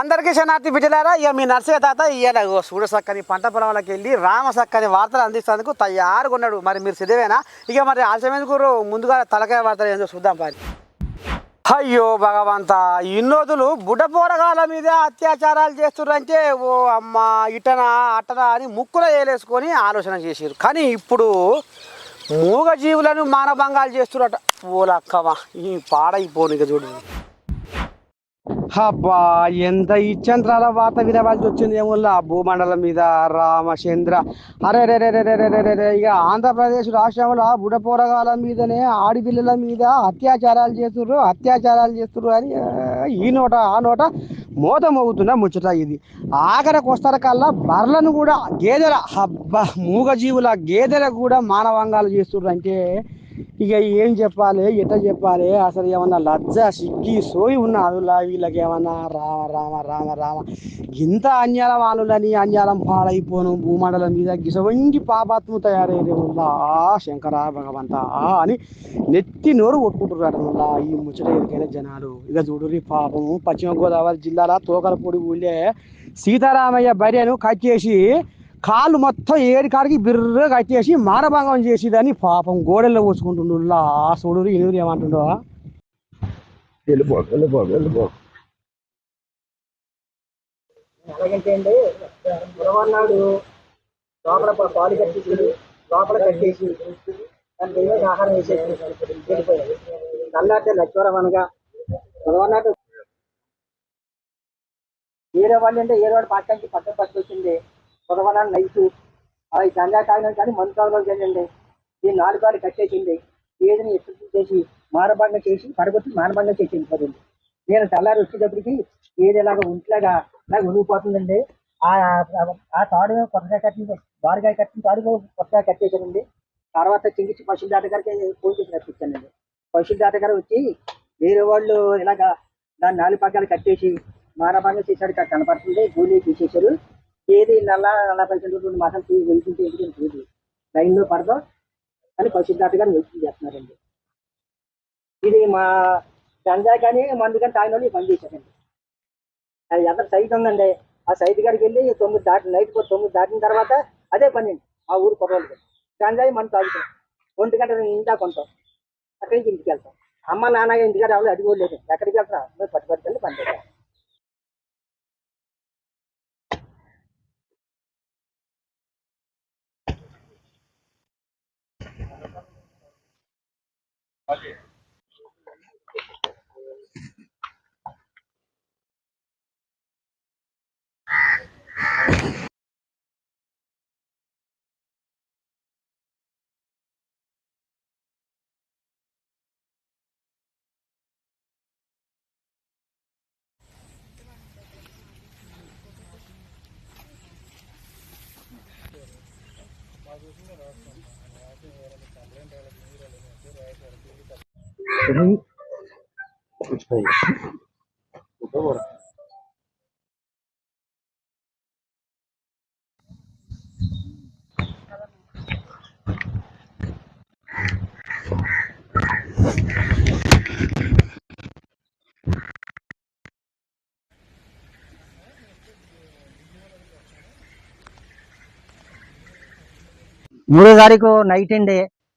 అందరికీ శనార్థి బిడ్డలారా ఇక మీ నర్సయ్య తాత ఇవాళ సూడ సక్కని పంట పొలంలోకి వెళ్ళి రామ సక్కని వార్తలు అందిస్తేందుకు తయారుగా ఉన్నాడు మరి మీరు సిద్ధమేనా? ఇక మరి ఆలస్యమేందుకు ముందుగా తలకాయ వార్తలు ఏందో చూద్దాం పని అయ్యో భగవంత ఇన్నోదులు బుడ్డ పోరగాల మీద అత్యాచారాలు చేస్తున్నారంటే ఓ అమ్మ ఇటనా అటనా అని ముక్కులో వేలేసుకొని ఆలోచన చేసారు కానీ ఇప్పుడు మూగజీవులను మానభంగాలు చేస్తున్నట ఓ ఈ పాడైపోను ఇక చూడు. అబ్బా ఎంత ఇచ్చంద్రాల వార్త వినవలసి వచ్చింది ఏముల్లా భూమండలం మీద రామచంద్ర. అరే రే రే రే రే రే రే ఇక ఆంధ్రప్రదేశ్ రాష్ట్రంలో బుడపోరగాల మీదనే ఆడిపిల్లల మీద అత్యాచారాలు చేస్తున్నారు అత్యాచారాలు చేస్తున్నారు అని ఈ నోట ఆ నోట మోతమవుతున్న ముచ్చట ఇది. ఆఖరికి వస్తారు కల్లా బర్లను కూడా గేదెల అబ్బా మూగజీవుల గేదెల కూడా మానవాంగాలు చేస్తున్నారు అంటే ఇక ఏం చెప్పాలి? ఎట్లా చెప్పాలి? అసలు ఏమన్నా లజ్జ సిగ్గి సోయి ఉన్నది వీళ్ళకి ఏమన్నా రామ రామ రామ రామ. ఇంత అన్యాల వాళ్ళని అన్యాలం పాడైపోను. భూమండలం మీద గిసవంటి పాపాత్మ తయారయ్యే ఉందా శంకర భగవంత అని నెత్తి నోరు కొట్టుకుంటున్నారు ఈ ముచ్చట ఎరికైన జనాలు. ఇక చూడురి పాపము పశ్చిమ గోదావరి జిల్లాల తోకలపూడి ఊళ్ళే సీతారామయ్య భార్యను కట్టేసి కాళ్ళు మొత్తం ఏడి కాడికి బిర్ర కట్టేసి మానభంగం చేసేదని పాపం గోడెల్లో పోసుకుంటుండు. లా చూడు ఎనుగురు ఏమంటుండో? వెళ్ళిపో వెళ్ళిపో అండి గురవన్నాడు. లోపల పా- పాలు కట్టేసి లోపల కట్టేసి దాని దైవం ఆహారం వేసేసి వెళ్ళిపోయాడు. నల్లాటే లక్ష్వరం అనగా గురవన్నాడు. వేరే వాళ్ళు అంటే ఏదో వాడు పక్కకి పక్కన పట్టుకొచ్చింది గురవన్నాడు నైట్ అవి గంజా తాగినాం కానీ మందు తాగడం చేయండి. ఈ నాలుగు వాళ్ళు కట్టేసింది. ఏదిని ఎత్తు చేసి మానభంగం చేసి పడగొట్టి మానభంగం చేసి వెళ్ళిపోతుంది నేను తెల్లారి వచ్చేటప్పటికి ఏది ఇలాగ ఒంట్లాగా నాకు ఉనిగిపోతుందండి ఆ ఆ తాడు కొత్తగా కట్టింది. బారుగా కట్టిన తాడు కొత్తగా కట్టేసానండి తర్వాత చింగిచ్చి పశువుల దాటగారికి ఫోన్ చేసి రప్పించానండి. పశువుల దాటగారు వచ్చి వేరే వాళ్ళు ఇలాగా దాన్ని నాలుగు పగ్గాలు కట్టేసి మానభంగం చేశాడు. ఇక్కడ కనపడుతుంది. గూలీ తీసేశారు. నల్ల నలభై పైసలు రెండు మాసాలు తీసి వెళ్తుంటే ఎందుకు చూడు లైన్లో పడదాం అని పరిశుద్ధార్థ గారిని వెళ్తుంది చేస్తున్నారండి. ఇది మా గంజా కానీ మందు కానీ తాగిన వాళ్ళు పని చేశారండి. అది ఎంత సైట్ ఉందండి? ఆ సైట్ కాడికి వెళ్ళి తొమ్మిది దాటి నైట్ తొమ్మిది దాటిన తర్వాత అదే పని ఆ ఊరు కుర్రోళ్ళకి గంజాయి మనం తాగుతాం. ఒంటి గంట ఇందా కొంటాం అక్కడి నుంచి ఇంటికి వెళ్తాం. అమ్మ నాన్న ఇంటికాడ ఎవరు అడిగోలేదు ఎక్కడికి వెళ్తారా? మీరు వెళ్ళి పని చేస్తాం Valeu. మూడో తారీఖు నైట్ అండి.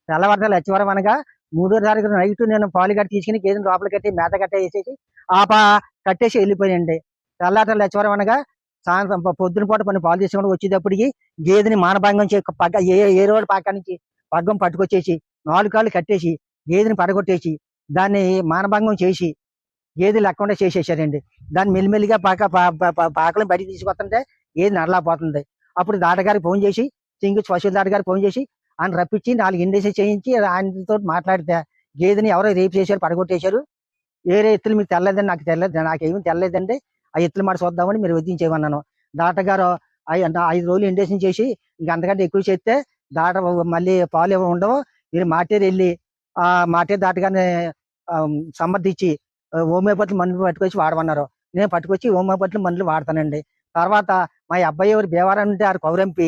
తెల్లవారుతలు లచ్చివరం అనగా మూడో తారీఖు నైట్ నేను పాలు కట్టి తీసుకుని గేదెని లోపల కట్టి మేత కట్ట వేసేసి ఆ పా కట్టేసి వెళ్ళిపోయినండి. తెల్లాటలు లచ్చవరం అనగా సాయంత్రం పొద్దున పూట కొన్ని పాలు తీసుకుని వచ్చేటప్పటికి గేదెని మానభంగం చే పగ్గ ఏ ఏ రోడ్డు పక్క నుంచి పగ్గం పట్టుకొచ్చేసి నాలుగు కాళ్ళు కట్టేసి గేదెని పడగొట్టేసి దాన్ని మానభంగం చేసి గేదె లేకుండా చేసేసారండి. దాన్ని మెల్లిమెల్లిగా పాక పా- పాకలను బయటికి తీసుకొస్తుంటే గేదె నడలాపోతుంది అప్పుడు దాటగారికి ఫోన్ చేసి సింగు పశువుల దాటగారికి ఫోన్ చేసి ఆయన రప్పించి నాలుగు ఇండేసి చేయించి ఆయనతో మాట్లాడితే గేదెని ఎవరో రేపు చేశారు పడగొట్టేశారు. వేరే ఎత్తులు మీకు తెల్లదండి నాకు తెల్లదు నాకేమీ తెల్లదండి. ఆ ఎత్తులు మాట చూద్దామని మీరు వదిలించేయమన్నాను. దాటగారు ఐదు రోజులు ఇండేషన్ చేసి ఇంకా అంతకంటే ఎక్కువ చేస్తే దాట మళ్ళీ పాలు ఏమీ ఉండవు. మీరు మాటేరు వెళ్ళి ఆ మాటే దాటగానే సమర్థించి హోమియోపతి మందులు పట్టుకొచ్చి వాడమన్నారు. నేను పట్టుకొచ్చి హోమియోపతి మందులు వాడతానండి. తర్వాత మా అబ్బాయి ఎవరు బేవారం ఉంటే ఆరు కౌరంపి.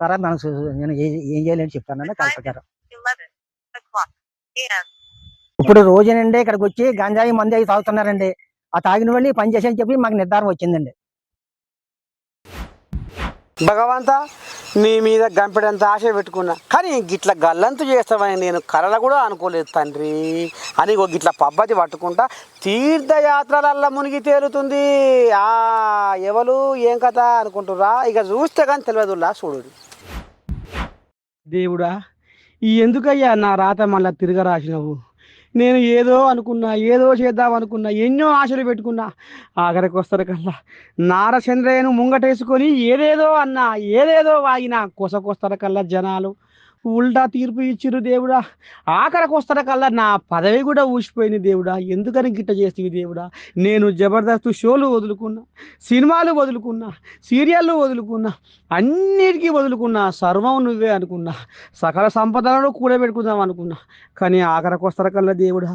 తర్వాత మనం నేను ఏ- చేయాలని చెప్తానని కలెక్టర్ గారు. 11 o'clock a.m. ఇప్పుడు రోజునండి ఇక్కడికి వచ్చి గంజాయి మంది అవి తాగుతున్నారండి. ఆ తాగిన వాళ్ళు పని చేసి అని చెప్పి మాకు నిర్ధారణ వచ్చిందండి. భగవంత నీ మీద గంపెడంత ఆశ పెట్టుకున్నా. కానీ గిట్ల గల్లంతు చేస్తామని నేను కలల కూడా అనుకోలేదు తండ్రి. అని ఒక గిట్ల పద్ధతి పట్టుకుంటా తీర్థయాత్రలల్లా మునిగి తేలుతుంది. ఆ ఎవరు ఏం కథ అనుకుంటురా ఇక చూస్తే కానీ తెలియదులా చూడు. దేవుడా ఈ ఎందుకయ్యా నా రాత మళ్ళా తిరగరాసినవు? నేను ఏదో అనుకున్నా ఏదో చేద్దాం అనుకున్నా ఎన్నో ఆశలు పెట్టుకున్నా ఆఖరికి వస్తారు కల్లా. నారచంద్రయ్యను ముంగటేసుకొని ఏదేదో అన్నా ఏదేదో వాగినా కొసకొస్తారు కల్లా జనాలు. ఉల్టా తీర్పు ఇచ్చిరు దేవుడా. ఆఖరికి వస్తర కల్లా నా పదవి కూడా ఊసిపోయింది దేవుడా. ఎందుకని గిట్ట చేస్తుంది దేవుడా? నేను జబర్దస్త్ షోలు వదులుకున్నా సినిమాలు వదులుకున్నా సీరియళ్ళు వదులుకున్నా అన్నిటికీ వదులుకున్నా సర్వం నువ్వే అనుకున్నా సకల సంపదలను కూడబెట్టుకుందాం అనుకున్నా. కానీ ఆఖరికి వస్తర కల్లా దేవుడా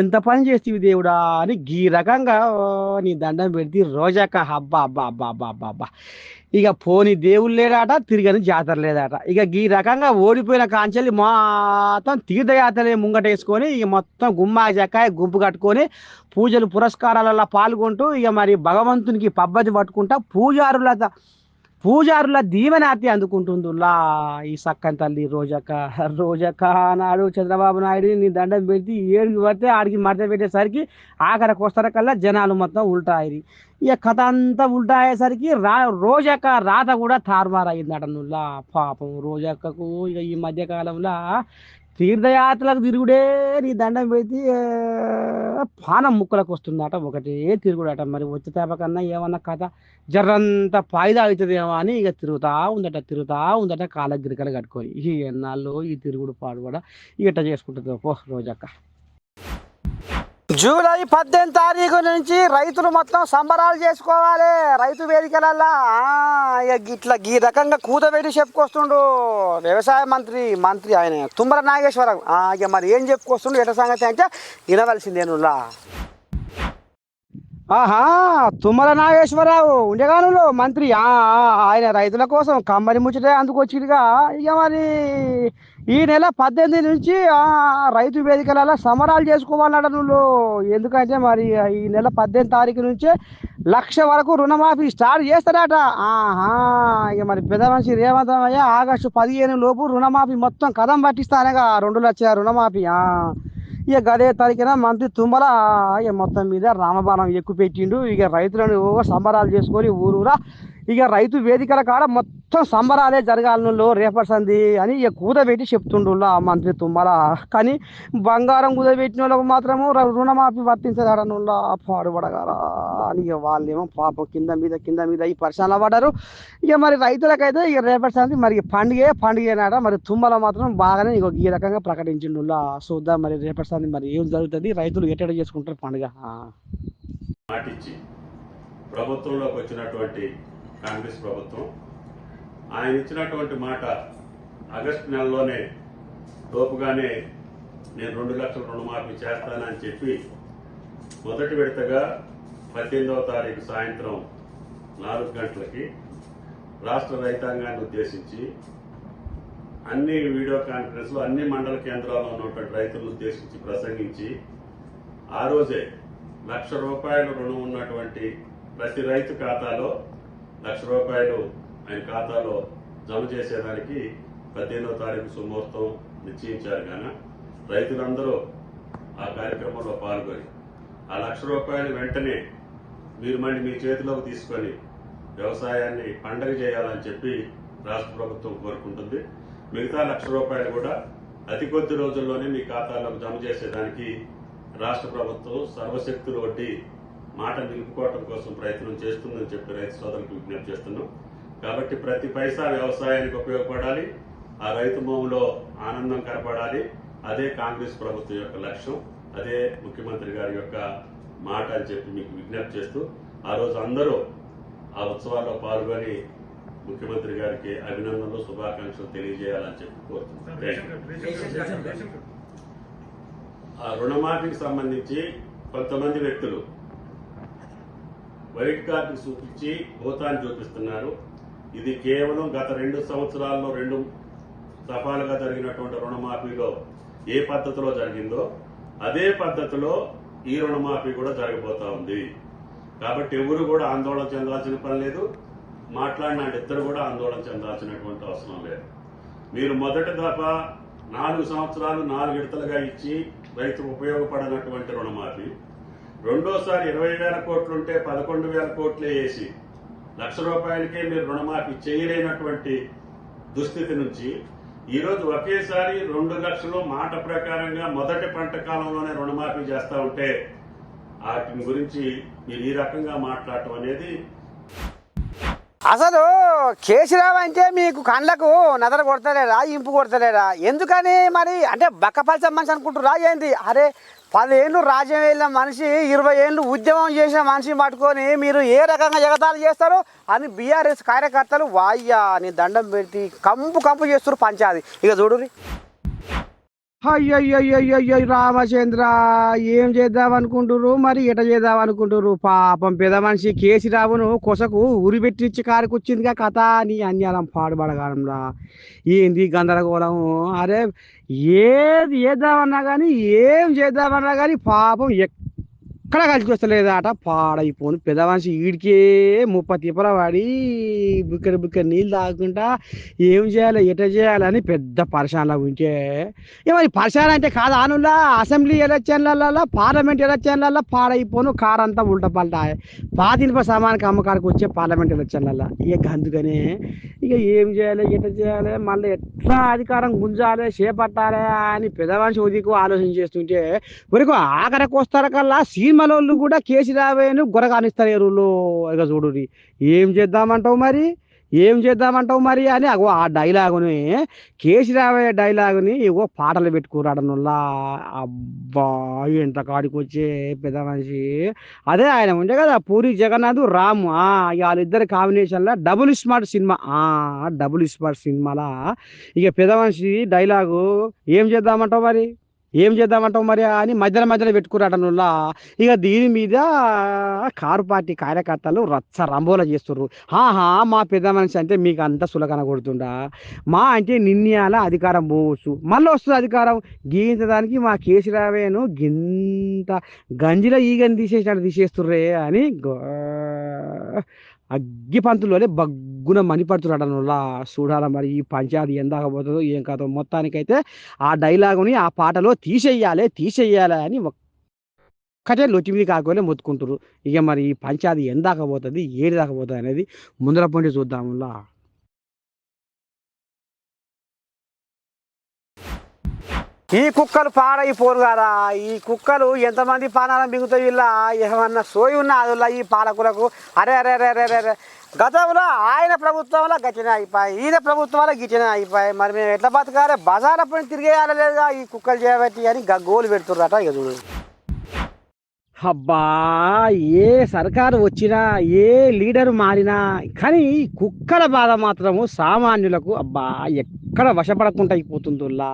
ఎంత పని చేస్తుంది దేవుడా అని గీ రకంగా నీ దండం పెడితే రోజాక అబ్బా అబ్బా అబ్బా అబ్బా అబ్బా అబ్బా. ఇక పోని దేవుడు లేడాట తిరిగని జాతర లేదాట. ఇక ఈ రకంగా ఓడిపోయిన కాంచెల్లి మొత్తం తీర్థయాత్రలే ముంగట వేసుకొని ఇక మొత్తం గుమ్మా జక్కాయ గుంపు కట్టుకొని పూజలు పురస్కారాలలో పాల్గొంటూ ఇక మరి భగవంతునికి పబ్బతి పట్టుకుంటా పూజారులతో పూజారుల దీవెనాతి అందుకుంటుందిలా ఈ సక్కని తల్లి రోజక్క రోజక్క నాడు చంద్రబాబు నాయుడు నీ దండం పెడితే ఏడుకి పడితే ఆడికి మడత పెట్టేసరికి ఆఖరికి వస్తార కల్లా జనాలు మొత్తం ఉల్టాయి ఇక కథ అంతా ఉల్టా అయ్యేసరికి రా రోజక్క రాత కూడా తారుమారు అయిందట నుల్లా. పాపం రోజక్కకు ఇక ఈ మధ్యకాలంలో తీర్థయాత్రలకు తిరుగుడే నీ దండం పెడితే పానం ముక్కలకు వస్తుందట ఒకటే తిరుగుడట. మరి వచ్చే తేపకన్నా ఏమన్నా కథ జర్రంత పాయిదా అవుతుందేమో అని ఇక తిరుగుతా ఉందట తిరుగుతా ఉందట కాళ్ళ గిరికలు కట్టుకొని. ఈ ఎన్నాళ్ళు ఈ తిరుగుడు పాడు కూడా ఇట్ట చేసుకుంటుంది పో రోజక్క. జూలై పద్దెనిమిది తారీఖు నుంచి రైతులు మొత్తం సంబరాలు చేసుకోవాలి. రైతు వేదికలల్లా. ఇట్లా ఈ గీ రకంగా కూతబెట్టి చెప్పుకొస్తుండు వ్యవసాయ మంత్రి మంత్రి ఆయన తుమ్మర నాగేశ్వరరావు. ఆ, ఇక మరి ఏం చెప్పుకొస్తుండు ఎట సంగతి అంటే వినవలసిందేనులా ఆహా తుమ్మల నాగేశ్వరరావు ఉండేగాను మంత్రి. ఆ, ఆయన రైతుల కోసం కమ్మరి ముచ్చటే అందుకొచ్చిడుగా ఇక మరి ఈ నెల పద్దెనిమిది నుంచి రైతు వేదికలలో సమరాలు చేసుకోవాలట నువ్వు. ఎందుకంటే మరి ఈ నెల పద్దెనిమిది తారీఖు నుంచే లక్ష వరకు రుణమాఫీ స్టార్ట్ చేస్తాడట. ఆహా ఇక మరి పెద్ద మనిషి రేవంత్ అయ్య ఆగస్టు పదిహేను లోపు రుణమాఫీ మొత్తం కథం పట్టిస్తానగా రెండు లక్షల రుణమాఫీ. ఇక గదే తారీఖున మంత్రి తుమ్మల ఇక మొత్తం మీద రామబాణం ఎక్కువ పెట్టిండు ఇక రైతులను సంబరాలు చేసుకొని ఊరూరా ఇక రైతు వేదికల కాడ మొత్తం సంబరాలే జరగాలను రేపటి అని ఇక కూదబెట్టి చెప్తుండు ఆ మంత్రి తుమ్మల. కానీ బంగారం కూదబెట్టిన వాళ్ళకు మాత్రము రుణమాఫీ వర్తించదాడనుల్లా పాడుపడగారా అని ఇక వాళ్ళేమో పాపం కింద మీద కింద మీద ఈ పరిశ్రమలో పడ్డారు. ఇక మరి రైతులకైతే ఇక రేపటి సంది మరి పండుగే పండుగ నాట. మరి తుమ్మల మాత్రం బాగానే ఇక ఈ రకంగా ప్రకటించిండులా చూద్దాం మరి రేపటి సంది మరి ఏం జరుగుతుంది రైతులు ఎట్టడ చేసుకుంటారు పండుగ. ప్రభుత్వంలోకి వచ్చినటువంటి కాంగ్రెస్ ప్రభుత్వం. ఆయన ఇచ్చినటువంటి మాట ఆగస్టు నెలలోనే లోపుగానే నేను రెండు లక్షల రుణమాఫీ చేస్తానని చెప్పి మొదటి విడతగా పద్దెనిమిదవ తారీఖు సాయంత్రం నాలుగు గంటలకి రాష్ట్ర రైతాంగాన్ని ఉద్దేశించి అన్ని వీడియో కాన్ఫరెన్స్లు అన్ని మండల కేంద్రాల్లో ఉన్నటువంటి రైతులను ఉద్దేశించి ప్రసంగించి ఆ రోజే లక్ష రూపాయలు రుణం ఉన్నటువంటి ప్రతి రైతు ఖాతాలో లక్ష రూపాయలు ఆయన ఖాతాలో జమ చేసేదానికి పదిహేనో తారీఖు సుముహూర్తం నిశ్చయించారు కానీ రైతులందరూ ఆ కార్యక్రమంలో పాల్గొని ఆ లక్ష రూపాయలు వెంటనే మీరు మళ్ళీ మీ చేతిలోకి తీసుకొని వ్యవసాయాన్ని పండగ చేయాలని చెప్పి రాష్ట్ర ప్రభుత్వం కోరుకుంటుంది. మిగతా లక్ష రూపాయలు కూడా అతి కొద్ది రోజుల్లోనే మీ ఖాతాలకు జమ చేసేదానికి రాష్ట్ర ప్రభుత్వం సర్వశక్తులు వడ్డీ మాట నిలుపుకోవటం కోసం ప్రయత్నం చేస్తుందని చెప్పి రైతు సోదరులకు విజ్ఞప్తి చేస్తున్నాం. కాబట్టి ప్రతి పైసా వ్యవసాయానికి ఉపయోగపడాలి ఆ రైతు భూమిలో ఆనందం కనపడాలి. అదే కాంగ్రెస్ ప్రభుత్వం యొక్క లక్ష్యం అదే ముఖ్యమంత్రి గారి యొక్క మాట అని చెప్పి మీకు విజ్ఞప్తి చేస్తూ ఆ రోజు అందరూ ఆ ఉత్సవాల్లో పాల్గొని ముఖ్యమంత్రి గారికి అభినందనలు శుభాకాంక్షలు తెలియజేయాలని చెప్పి కోరుతున్నాను రుణమాఫీకి సంబంధించి కొంతమంది వ్యక్తులు వైట్ కార్డు చూపించి భూతాన్ని చూపిస్తున్నారు ఇది కేవలం గత రెండు సంవత్సరాల్లో రెండు దఫాలుగా జరిగినటువంటి రుణమాఫీలో ఏ పద్ధతిలో జరిగిందో అదే పద్ధతిలో ఈ రుణమాఫీ కూడా జరగబోతా ఉంది. కాబట్టి ఎవరు కూడా ఆందోళన చెందాల్సిన పని లేదు. మాట్లాడిన ఇద్దరు కూడా ఆందోళన చెందాల్సినటువంటి అవసరం లేదు. మీరు మొదటి దఫా నాలుగు సంవత్సరాలు నాలుగు విడతలుగా ఇచ్చి రైతుకు ఉపయోగపడనటువంటి రుణమాఫీ రెండోసారి ఇరవై వేల కోట్లుంటే పదకొండు వేల కోట్లే వేసి లక్ష రూపాయలకే మీరు రుణమాఫీ చేయలేనటువంటి దుస్థితి నుంచి ఈరోజు ఒకేసారి రెండు లక్షలు మాట ప్రకారంగా మొదటి పంట కాలంలోనే రుణమాఫీ చేస్తూ ఉంటే వాటి గురించి మీరు ఈ రకంగా మాట్లాడటం అనేది అసలు కేసీరావు అంటే మీకు కళ్ళకు నదర కొడతలేడా ఇంపు కొడతలేడా? ఎందుకని మరి? అంటే బక్కపల్చ మనిషి అనుకుంటురా ఏంది? అరే పదేళ్ళు రాజ్యం వెళ్ళిన మనిషి ఇరవై ఏళ్ళు ఉద్యమం చేసిన మనిషిని పట్టుకొని మీరు ఏ రకంగా ఎగతాలు చేస్తారు? అని బీఆర్ఎస్ కార్యకర్తలు వాయ్యా అని దండం పెట్టి కంపు కంపు చేస్తారు పంచాది ఇక చూడురి అయ్యయ్యయ్యయ్యో రామచంద్ర ఏం చేద్దాం అనుకుంటురు మరి ఎట చేద్దాం అనుకుంటురు పాపం పెద్ద మనిషి కేసీరావును కొసకు ఉరి పెట్టించి కారుకొచ్చిందిగా కథ నీ అన్యాలం పాడుబడగానంరా ఏంది గందరగోళం అరే ఏది చేద్దామన్నా కానీ ఏం చేద్దామన్నా కానీ పాపం ఎక్కడ కలిసి వస్తలేదు ఆట పాడైపోను పెదవాసి ఈడికే ముప్పై తిప్పల పడి బుక్కడి బుక్క నీళ్ళు తాగకుండా ఏం చేయాలి ఎట చేయాలని పెద్ద పరిశానలా ఉంటే ఏ మరి పరిశాన అంటే కాదు ఆనులా అసెంబ్లీ ఎలక్షన్లలో పార్లమెంట్ ఎలక్షన్లలో పాడైపోను కార్ అంతా ఉల్టా పల్టా. పాతినిప సమానికి అమ్మకాడికి వచ్చే పార్లమెంట్ ఎలక్షన్లలో ఇక అందుకనే ఇక ఏం చేయాలి ఎట చేయాలి మళ్ళీ ఎట్లా అధికారం గుంజాలి చేపట్టాలి అని పెదవాసి ఉదికు ఆలోచన చేస్తుంటే వరకు ఆఖరికి వస్తారు కల్లా సినిమాలోళ్ళు కూడా కేసీరావేను గొరగానిస్తారు ఎరువులు ఇక చూడు ఏం చేద్దామంటావు మరి? ఏం చేద్దామంటావు మరి అని అగో ఆ డైలాగుని కేసీరావయ్య డైలాగుని ఇగో పాటలు పెట్టుకురాడను అబ్బా ఎంత కాడికి వచ్చే పెద్ద మనిషి. అదే ఆయన ఉండే కదా పూరి జగన్నాథ్ రాము. ఆ ఇక వాళ్ళిద్దరి కాంబినేషన్లో double smart cinema. Double smart సినిమాలా. ఇక పెద్ద మనిషి డైలాగు ఏం చేద్దామంటావు మరి? ఏం చేద్దామంటావు మరి అని మధ్యలో మధ్యలో పెట్టుకురాటనుల్లా ఇక దీని మీద కారు పార్టీ కార్యకర్తలు రచ్చ రంబోల చేస్తున్నారు ఆహా మా పెద్ద మనిషి అంటే మీకు అంత సులకన కొడుతుండా? మా అంటే నిన్నయాల అధికారం పోవచ్చు. మళ్ళీ వస్తుంది అధికారం. గీయించడానికి మా కేసీరావేను గింత గంజిలో ఈగని తీసేసినట్టు తీసేస్తుర్రే అని అగ్గిపంతుల్లోనే బగ్గున పంతులోనే బగ్గున మణిపడుతున్నాడనులా మరి ఈ పంచాయతీ ఎందాక పోతుందో ఏం కాదో. మొత్తానికైతే ఆ డైలాగుని ఆ పాటలో తీసేయాలి తీసేయాలి అని ఒక్కటే లొచ్చిమిది కాకుండా మొత్తుకుంటారు ఇక మరి ఈ పంచాయతీ ఎందాక పోతుంది ఏది దాకా పోతుంది అనేది ముందర పొండి చూద్దాములా. ఈ కుక్కలు పాడైపోరు కదా. ఈ కుక్కలు ఎంతమంది పానాలను మిగుతాయి ఇలా ఏమన్నా సోయి ఉన్న అదిలా ఈ పాలకులకు? అరే అరే అరే అరే అరే, గతంలో ఆయన ప్రభుత్వంలో గట్టిన అయిపోయి ఈయన ప్రభుత్వంలో గిట్టిన అయిపోయి మరి మేము ఎట్లా బతకాలి? బజార్ పని తిరిగేయాలి లేదా ఈ కుక్కలు చేయబట్టి అని గగ్గోలు పెడుతుర్రట ఇక చూడు. అబ్బా ఏ సర్కారు వచ్చినా ఏ లీడర్ మారినా కానీ ఈ కుక్కల బాధ మాత్రము సామాన్యులకు అబ్బా ఎక్కడ వశపడకుండా అయిపోతుందిలా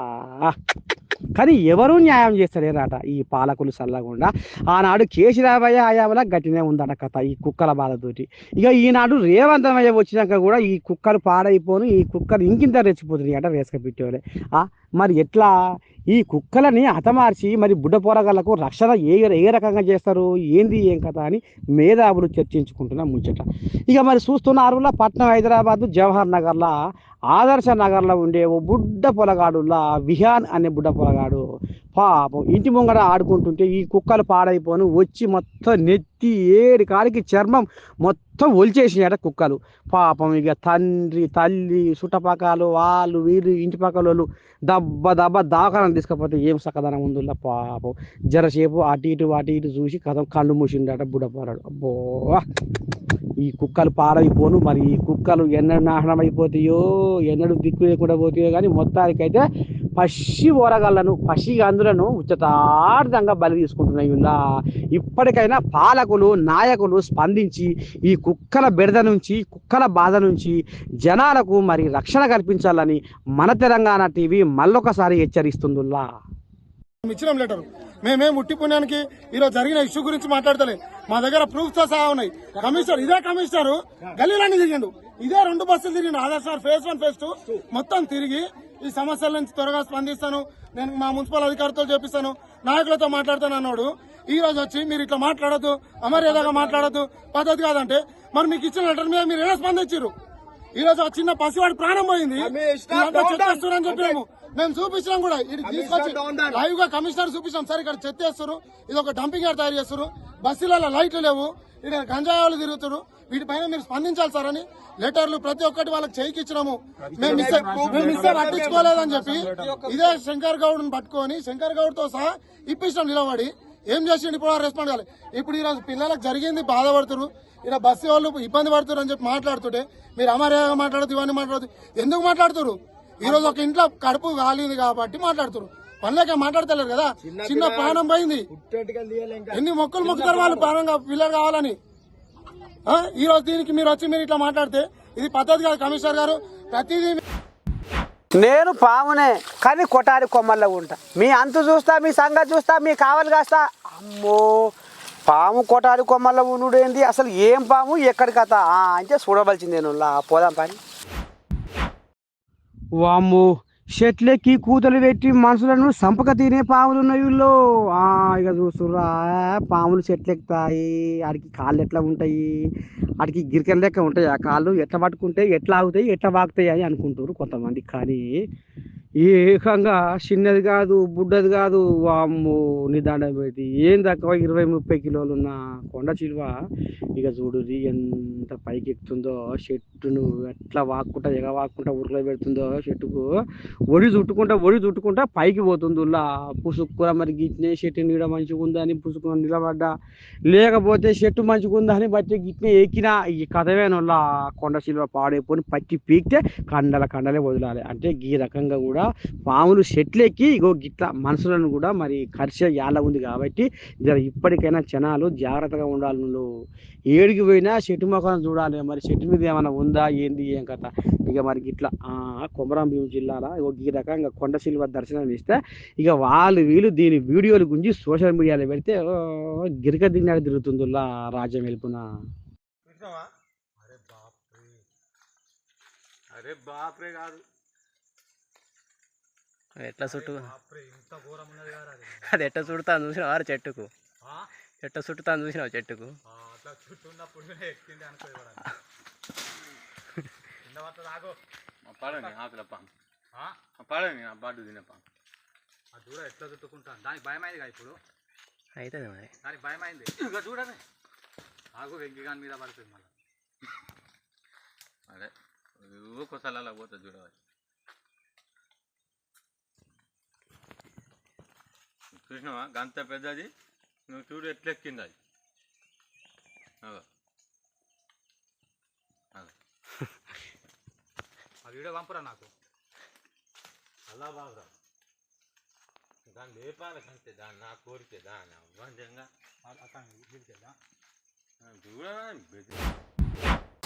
కానీ ఎవరు న్యాయం చేస్తలేరట ఈ పాలకులు చల్లకుండా ఆనాడు కేసీరావయ్య ఆయావల గట్టినే ఉందట కథ ఈ కుక్కల బాధతోటి. ఇక ఈనాడు రేవంతమయ్య వచ్చినాక కూడా ఈ కుక్కలు పాడైపోను ఈ కుక్కలు ఇంకింత రెచ్చిపోతున్నాయి అట రేసుక పెట్టేవాళ్ళే మరి ఎట్లా? ఈ కుక్కలని హతమార్చి మరి బుడ్డ పోరగాళ్ళకు రక్షణ ఏ ఏ రకంగా చేస్తారు? ఏంది ఏం కథ అని మేధావులు చర్చించుకుంటున్న ముచ్చట ఇక మరి చూస్తున్నారు పట్నం హైదరాబాద్ జవహర్ నగర్లా ఆదర్శ నగర్లో ఉండే ఓ బుడ్డ పొలగాడులా విహాన్ అనే బుడ్డ పొలగాడు పాపం ఇంటి ముంగడ ఆడుకుంటుంటే ఈ కుక్కలు పాడైపోను వచ్చి మొత్తం నెత్తి ఏడి కాడికి చర్మం మొత్తం మొత్తం ఒలిచేసినాయట కుక్కలు. పాపం ఇక తండ్రి తల్లి చుట్టపక్కలు వాళ్ళు వీళ్ళు ఇంటి పక్కల వాళ్ళు దబ్బ దబ్బ దావకాలను తీసుకపోతే ఏం సకదనం ఉందిలా పాపం. జరసేపు అటు ఇటు అటు ఇటు చూసి కథం కళ్ళు మూసిండట బుడపోరాడు అబ్బో! ఈ కుక్కలు పాడైపోను మరి ఈ కుక్కలు ఎన్నడు నాశనం అయిపోతాయో ఎన్నడు దిక్కు లేకుండా పోతాయో కానీ మొత్తానికైతే పసి ఓరగళ్ళను పసి అందులను ఉచితార్థంగా బలి తీసుకుంటున్నాయి ఉందా ఇప్పటికైనా పాలకులు నాయకులు స్పందించి ఈ కుక్కల బెడద నుంచి కుక్కల బాధ నుంచి జనాలకు మరి రక్షణ కల్పించాలని మన తెలంగాణ టీవీ మళ్ళొకసారి హెచ్చరిస్తుందిలా ఇచ్చినాం లెటర్ మేమేం ఉట్టి పుణ్యానికి ఈరోజు జరిగిన ఇష్యూ గురించి మాట్లాడతలే. మా దగ్గర ప్రూఫ్తో సహా ఉన్నాయి. కమిషనర్ ఇదే కమిషనర్ గల్లీలన్నీ తిరిగిండు. ఇదే రెండు బస్సులు తిరిగిండు. ఆదర్శ ఫేస్ వన్ ఫేస్ టూ మొత్తం తిరిగి ఈ సమస్యల నుంచి త్వరగా స్పందిస్తాను. నేను మా మున్సిపల్ అధికారితో చేపిస్తాను నాయకులతో మాట్లాడతాను అన్నాడు. ఈ రోజు వచ్చి మీరు ఇట్లా మాట్లాడొద్దు అమర్యాదగా మాట్లాడొద్దు. పద్ధతి కాదంటే మరి మీకు ఇచ్చిన లెటర్ మీద మీరు ఎలా స్పందించారు ఈ రోజు చిన్న పసివాడి ప్రాణం పోయింది. ఇదంతా చెత్త వేస్తున్నారని చెప్పినాము. మేము చూపించినాం కూడా. ఇది తీసుకొచ్చి లైవ్గా కమిషనర్ చూపించాం సార్ ఇక్కడ చెత్త వేస్తారు ఇది ఒక డంపింగ్ యార్డ్ తయారు చేస్తారు బస్సులలో లైట్లు లేవు. ఇక్కడ గంజాయాలు వాళ్ళు తిరుగుతారు. వీటిపైన మీరు స్పందించాలి సార్ అని లెటర్లు ప్రతి ఒక్కటి వాళ్ళకి చేయికి మేము పట్టించుకోలేదని చెప్పి ఇదే శంకర్ గౌడ్ పట్టుకొని శంకర్ గౌడ్తో సహా ఇప్పించడం నిలబడి. ఏం చేసిండు ఇప్పుడు రెస్పాండ్ కావాలి ఇప్పుడు ఈరోజు పిల్లలకు జరిగింది బాధపడుతురు. ఇలా బస్సు వాళ్ళు ఇబ్బంది పడుతున్నారు అని చెప్పి మాట్లాడుతుంటే మీరు అమర్యాదగా మాట్లాడదు ఇవన్నీ మాట్లాడదు ఎందుకు మాట్లాడుతురు? ఈ రోజు ఒక ఇంట్లో కడుపు కాలేదు కాబట్టి మాట్లాడుతున్నారు పనులేక మాట్లాడతలేరు కదా? చిన్న ప్రాణం పోయింది. ఎన్ని మొక్కలు మొక్కుతారు వాళ్ళు ప్రాణంగా పిల్లలు కావాలని? ఆ? ఈ రోజు దీనికి మీరు వచ్చి మీరు ఇట్లా మాట్లాడితే ఇది పద్ధతి కాదు కమిషనర్ గారు. ప్రతిదీ నేను పామునే కానీ కొటారి కొమ్మల్లో ఉంటా. మీ అంతు చూస్తా మీ సంగతి చూస్తా మీ కావాలి కాస్తా. అమ్మో పాము కొటారి కొమ్మల్లో ఉండుడేంది అసలు ఏం పాము? ఎక్కడి కథ ఆ, అంటే చూడవలసింది నేను లా పోదాం పని. వామ్ము చెట్లెక్కి కూతలు పెట్టి మనుషులను సంపక తినే పాములు ఉన్నాయి వీళ్ళు. ఇక చూస్తుర్రా పాములు చెట్లెక్కుతాయి. ఆడికి కాళ్ళు ఎట్లా ఉంటాయి? ఆడికి గిరికెల లెక్క ఉంటాయి. ఆ కాళ్ళు ఎట్లా పట్టుకుంటే ఎట్లా ఆగుతాయి ఎట్లా వాగుతాయి అని అనుకుంటారు కొంతమంది. కానీ ఏకంగా చిన్నది కాదు బుడ్డది కాదు వాము నిదానం పెట్టి. ఏం తక్కువ? ఇరవై ముప్పై కిలోలు ఉన్న కొండ చిలువ. ఇక చూడుది ఎంత పైకి ఎక్కుతుందో చెట్టును ఎట్లా వాక్కుంటా ఎగ వాక్కుంటా ఉరుకులో పెడుతుందో చెట్టుకు. ఒడి చుట్టుకుంటా ఒడి చుట్టుకుంటా పైకి పోతుంది ఉల్లా. పుసుక్కుర మరి గిట్నే చెట్టు నీడ మంచిగా ఉందని పుసుకుని నిలబడ్డా. లేకపోతే చెట్టు మంచిగా ఉందని బట్టి గిట్నే ఎక్కినా. ఈ కథవేనొల్లా కొండ చిలువ పాడైపోయి పచ్చి పీకితే కండల కండలే వదలాలి. అంటే ఈ రకంగా కూడా పాములు చెట్లు ఎక్కి ఇగో గిట్ల మనుషులను కూడా మరి ఖర్చు యాల ఉంది కాబట్టి జర ఇప్పటికైనా జనాలు జాగ్రత్తగా ఉండాలి. నువ్వు ఏడికి పోయినా చెట్టు మొక్కలను చూడాలి. మరి చెట్టు మీద ఏమైనా ఉందా? ఏంది? ఏం కథ? ఇక మరి ఇట్లా కొమరం భీం జిల్లాలో ఇగో ఈ రకంగా కొండ శిల్వ దర్శనం ఇస్తే ఇక వాళ్ళు వీళ్ళు దీని వీడియోలు గురించి సోషల్ మీడియాలో పెడితే గిరిక దిగినాడు తిరుగుతుందిలా రాజ్యం వెళ్ళిపోయిన అరే బాప్రే కాదు. ఎట్లా చుట్టూ? అది. ఎట్లా చుడుతాను చూసినావు? వారు చెట్టుకు. ఎట్లా చుట్టుతాను చూసినావు చెట్టుకు? బాడు దూడ ఎట్లా చుట్టుకుంటాను. దానికి భయమైంది కదా ఇప్పుడు. అవుతుంది మరి. దానికి భయమైంది. ఇక చూడమే ఆగు వెంకి గాని మీద పడుతుంది మళ్ళీ. అదే ఊకొసలా పోతుంది చూడవాలి చూసినావా? గంత పెద్దది. నువ్వు చూడు ఎట్లా ఎక్కింది అది. ఆ వీడియో పంపురా నాకు. అలా బాగా దాన్ని లేపాలి దాన్ని నా కోరిక దాన్ని అవ్వంజంగా చూడరా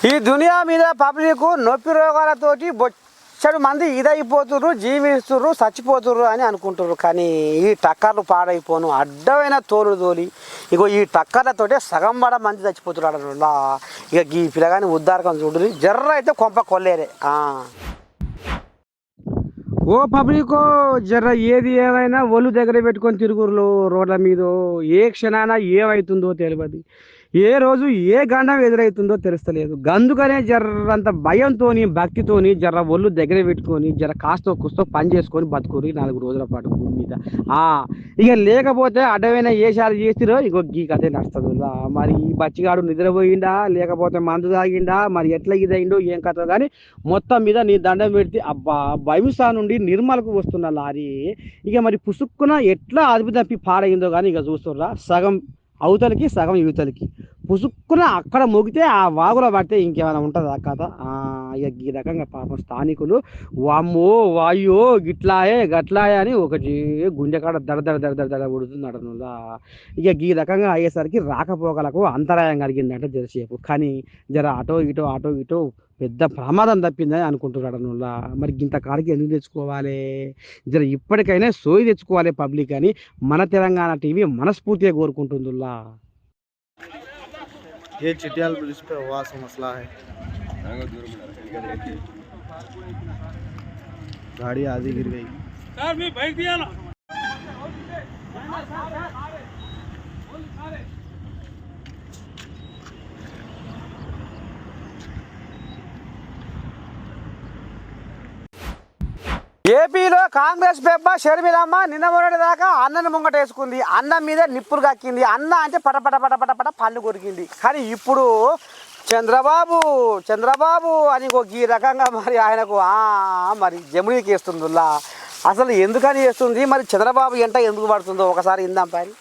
ఈ దునియా మీద పబ్లిక్ నొప్పి రోగాలతోటి బొచ్చడు మంది ఇదైపోతురు జీవిస్తుర్రు చచ్చిపోతుర్రు అని అనుకుంటుర్రు. కానీ ఈ టక్కర్లు పాడైపోను. అడ్డమైన తోలు తోలి ఇగో ఈ టక్కర్లతోటే సగం పడ మంది చచ్చిపోతున్నారు అలా ఇక ఈ పిల్లగాని ఉద్దారకం చూడరు జర్ర అయితే కొంప కొల్లేరే. ఓ పబ్లిక్ జర్ర ఏది ఏమైనా ఒళ్ళు దగ్గర పెట్టుకొని తిరుగురులో రోడ్ల మీద. ఏ క్షణాన ఏమవుతుందో తెలియదు ఏ రోజు ఏ గండం ఎదురవుతుందో తెలుస్తలేదు. గందుకనే జర్రంత భయంతోని భక్తితోని జర్ర ఒళ్ళు దగ్గర పెట్టుకొని జర కాస్తో కుస్తో పని చేసుకొని బతుకుని నాలుగు రోజుల పాటు భూమి మీద. ఆ ఇక లేకపోతే అడ్డమైన ఏషాలు చేసిరో ఇగో గీ కథే నడుస్తుంది. మరి ఈ బచ్చిగాడు నిద్రపోయిందా లేకపోతే మందు తాగిండా మరి ఎట్లా ఇదైందో ఏం కథ కానీ మొత్తం మీద నీ దండం పెడితే అబ్బా భయంసా నుండి నిర్మలకు వస్తున్న లారీ. ఇక మరి పుసుక్కున ఎట్లా అదుపు తప్పి పాడైందో కానీ ఇక చూస్తుర్రా సగం అవతలకి సగం యువతలకి పుసుక్కున అక్కడ మొగితే ఆ వాగులో పడితే ఇంకేమైనా ఉంటుందా కథ? ఆ, ఇక ఈ రకంగా పాపం స్థానికులు వామ్మో వాయో గిట్లాయే గట్లాయే అని ఒకటి గుండె కాడ దడ దడ దడ దడ దడ ఉడుతున్నాడు ఇక ఈ రకంగా అయ్యేసరికి రాకపోకలకు అంతరాయం కలిగిందంటే జరసేపు కానీ జర అటో ఇటో అటో ఇటో పెద్ద ప్రమాదం తప్పిందని అనుకుంటున్నాడు నువ్వులా. మరి ఇంత కాడికి ఎందుకు తెచ్చుకోవాలి జర ఇప్పటికైనా సోయి తెచ్చుకోవాలి పబ్లిక్ అని మన తెలంగాణ టీవీ మనస్ఫూర్తిగా కోరుకుంటుందిలా ये चिटियाल ब्रिज पे हुआ सा मसला है गाड़ी आधी गिर गई ఏపీలో కాంగ్రెస్ పెబ్బ షర్మిలమ్మ నిన్న మొన్నటి దాకా అన్నని ముంగట వేసుకుంది అన్నం మీద నిప్పులు కక్కింది అన్న అంటే పటపట పటపట పట పళ్ళు కొరికింది. కానీ ఇప్పుడు చంద్రబాబు చంద్రబాబు అని ఒక ఈ రకంగా మరి ఆయనకు మరి జమునీకి వేస్తుందిలా అసలు ఎందుకని వేస్తుంది మరి చంద్రబాబు ఎంట ఎందుకు పడుతుందో ఒకసారి ఇందాం పని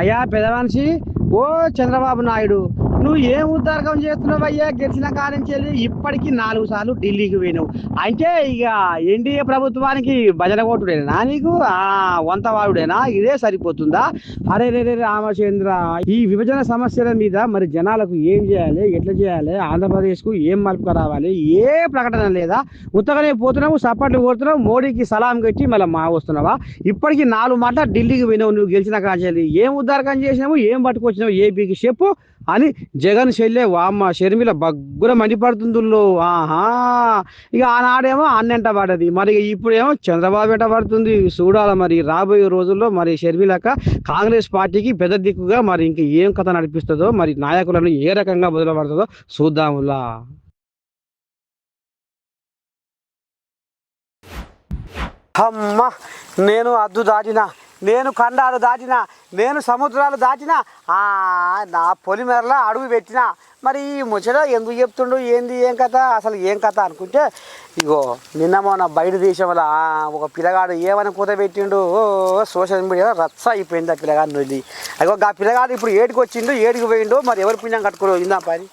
అయ్యా పెద్ద మనిషి ఓ చంద్రబాబు నాయుడు. నువ్వు ఏం ఉద్దారకం చేస్తున్నావు అయ్యా? గెలిచిన కాలం వెళ్ళి ఇప్పటికీ నాలుగు సార్లు ఢిల్లీకి పోయినావు. అంటే ఇక ఎన్డీఏ ప్రభుత్వానికి భజన కొట్టుడేనా నీకు? ఆ వంతవాడుడేనా ఇదే సరిపోతుందా? అరే రే రే రామచంద్ర ఈ విభజన సమస్యల మీద మరి జనాలకు ఏం చేయాలి? ఎట్లా చేయాలి? ఆంధ్రప్రదేశ్కు ఏం మలుపు రావాలి? ఏ ప్రకటన లేదా? ఉత్తగానే పోతున్నావు సపోర్ట్లు కొడుతున్నావు మోడీకి సలాం కట్టి మళ్ళీ మా వస్తున్నావా? ఇప్పటికి నాలుగు మాటలు ఢిల్లీకి పోయినావు నువ్వు గెలిచిన కాంచెల్లి ఏం ఉద్దారకం చేసినావు? ఏం పట్టుకొచ్చినావు? ఏపీకి చెప్పు. అని జగన్ చెల్లె వామ్మ షర్మిల బగ్గున మండిపడుతుందిలో ఆహా! ఇక ఆనాడేమో అన్నెంట పడది మరి ఇప్పుడేమో చంద్రబాబు ఎంట పడుతుంది? చూడాలి మరి. రాబోయే రోజుల్లో మరి షర్మిలక కాంగ్రెస్ పార్టీకి పెద్ద దిక్కుగా మరి ఇంక ఏం కథ నడిపిస్తుందో మరి నాయకులను ఏ రకంగా బదులపడుతుందో చూద్దాములా. అమ్మ నేను అద్దు దాటిన నేను ఖండాలు దాటిన నేను సముద్రాలు దాటిన ఆ, నా పొలిమేరలో అడుగు పెట్టిన. మరి ఈ ముచ్చట ఎందుకు చెప్తుండు? ఏంది? ఏం కథ? అసలు ఏం కథ అనుకుంటే ఇగో నిన్న మొన్న బయట దేశంలో ఒక పిల్లగాడు ఏమని కూత పెట్టిండు? ఓ సోషల్ మీడియా రచ్చ అయిపోయింది ఆ పిల్లగాడిని వదిలి. అగో ఆ పిల్లగాడు ఇప్పుడు ఏడికి వచ్చిండు ఏడికి పోయిండు. మరి ఎవరు పుణ్యం కట్టుకోరు? ఇందా పని?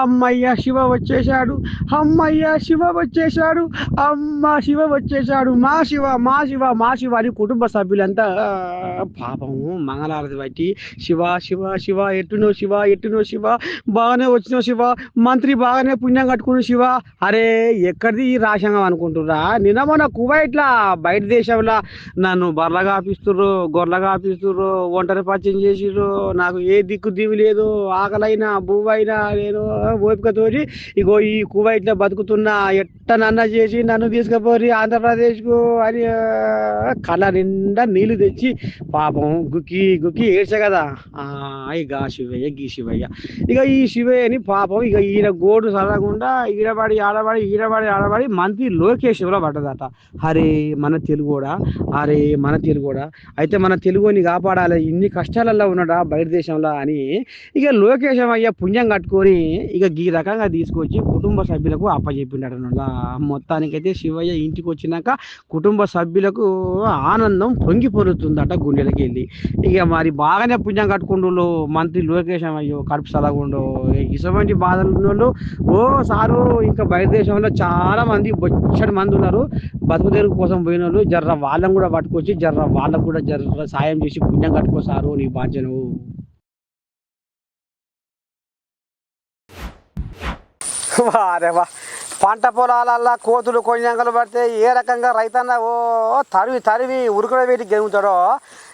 అమ్మయ్య శివ వచ్చేశాడు. అమ్మయ్య శివ వచ్చేశాడు. అమ్మ శివ వచ్చేశాడు. మా శివ మా శివ మా శివ అని కుటుంబ సభ్యులంతా పాపము మంగళారతి బట్టి శివ శివ శివ ఎట్టునో శివ ఎట్టునో శివ బాగానే వచ్చినో శివ మంత్రి బాగానే పుణ్యం కట్టుకుని శివ. అరే ఎక్కడిది ఈ రాశంగం అనుకుంటురా నిన్న మొన్న కువైట్లా బయట దేశంలో నన్ను బర్రగా ఆపిస్తుర్రు గొర్రెగా ఆపిస్తుర్రు ఒంటరి పచ్చం చేసిర్రు. నాకు ఏ దిక్కు దివి లేదు. ఆకలైనా భూవైనా నేను ఓపికతోటి ఇగో ఈ కువైట్లో బతుకుతున్నా ఎట్ట నన్న చేసి నన్ను తీసుకుపోరి ఆంధ్రప్రదేశ్కు అని కళ్ళ నిండా నీళ్ళు తెచ్చి పాపం గుక్కి గుక్కి ఏడ్చా కదా. ఆ, ఇక శివయ్య గీ శివయ్య. ఇక ఈ శివయ్యని పాపం ఇక ఈయన గోడు చదవకుండా ఈడబడి ఆడబడి ఈడబడి ఆడబడి మంత్రి లోకేశ్వరలో పడ్డదట. అరే మన తెలుగుడా? అరే మన తెలుగుడా? అయితే మన తెలుగుని కాపాడాలి. ఇన్ని కష్టాలలో ఉన్నాడా బయట దేశంలో అని. ఇక లోకేశం అయ్య పుణ్యం కట్టుకొని ఇక ఈ రకంగా తీసుకొచ్చి కుటుంబ సభ్యులకు అప్పచెప్పిండట మొత్తానికైతే శివయ్య ఇంటికి వచ్చినాక కుటుంబ సభ్యులకు ఆనందం పొంగి పొరుతుందట గుండెలకి వెళ్ళి. ఇక మరి బాగానే పుణ్యం కట్టుకుండు మంత్రి లోకేష్ అయ్యో కడుపు సలగుండు. ఇటువంటి బాధలు ఉన్నోళ్ళు ఓ సారు ఇంకా బయట దేశంలో చాలా మంది బొచ్చడి మంది ఉన్నారు. బతుకు తెరుగు కోసం పోయిన వాళ్ళు జర్ర వాళ్ళని కూడా పట్టుకొచ్చి జర్ర వాళ్ళకు కూడా జర్ర సాయం చేసి పుణ్యం కట్టుకోసారు నీ బాధ్యను వారే వా. పంట పొలాలల్లో కోతులు కొంజంకలు పడితే ఏ రకంగా రైతన్న ఓ తరివి తరివి ఉరుకుడ వేటి గెలుగుతాడో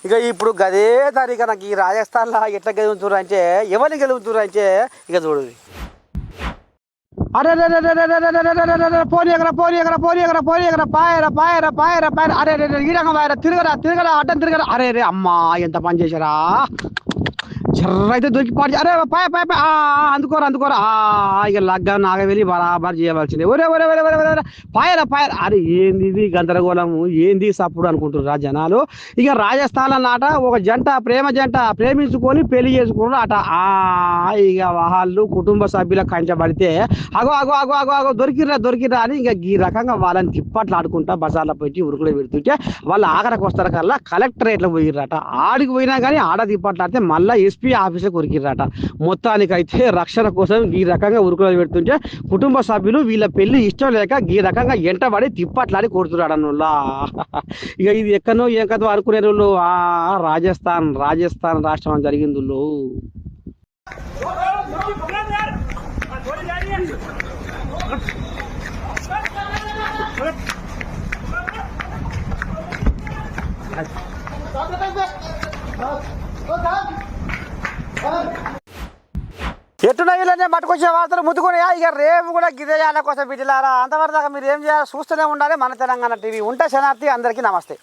ఇక ఇప్పుడు గదే తరిక నాకు ఈ రాజస్థాన్లో ఎట్లా గెలుగుతురు అంటే ఎవరిని గెలుగుతురు అంటే ఇక చూడు. అరే పోనీ ఎగర పోనీ ఎగర పోనీ ఎగర పోనీ ఎగర పాయర పాయర పాయర పాయర అరే ఈ రకం పాయర తిరగరా తిరగరా అడ్డం తిరగరా అరే రే అమ్మా ఎంత పని చేశారా జర్ర అయితే దొరికి పాటు అరే పాయ పాయ పాయ, ఆ, అందుకోరా అందుకోరా. ఆ, ఇక లగ్గా నాగ వెళ్ళి బరాబర్ చేయవలసిందే. ఒరే ఒరే ఒరే ఒరే ఒరే పాయరా పాయరా. అరే ఏంది ఇది గందరగోళము? ఏంది సప్పుడు అనుకుంటున్నారు జనాలు? ఇక రాజస్థాన్ అన్నట ఒక జంట ప్రేమ జంట ప్రేమించుకొని పెళ్ళి చేసుకున్నారు అట. ఆ ఇక వాళ్ళు కుటుంబ సభ్యుల కంచబడితే అగో అగో అగో అగో అగో దొరికిర్రా దొరికిర్రా అని ఇక ఈ రకంగా వాళ్ళని తిప్పట్లు ఆడుకుంటా బజార్లో పెట్టి ఉరుకులు పెడుతుంటే వాళ్ళు ఆఖరికి వస్తారు కల్లా. కలెక్టరేట్లో పోయిర్రట. ఆడికి పోయినా కానీ ఆడ తిప్పట్లాడితే మళ్ళీ ఎస్పీ ఆఫీస్కి ఉరికిర్రట మొత్తానికైతే రక్షణ కోసం ఈ రకంగా ఉరుకులు పెడుతుంటే కుటుంబ సభ్యులు వీళ్ళ పెళ్ళి ఇష్టం లేక ఈ రకంగా ఎంటబడి తిప్పట్లాడి కొడుతున్నాడు అన్నోళ్ళ ఇక ఇది ఎక్కడో ఏం కదో అనుకునే వాళ్ళు ఆ రాజస్థాన్ రాజస్థాన్ రాష్ట్రం జరిగింది వాళ్ళు. ఎట్టున్నా వీళ్ళనే మట్టుకొచ్చిన వార్తలు ముద్దుకున్నాయా ఇక రేపు కూడా గిదే కోసం బిడ్డలారా అంతవరదాకా మీరు ఏం చేయాలి చూస్తూనే ఉండాలి మన తెలంగాణ టీవీ. ఉంటే శనార్థి అందరికీ నమస్తే.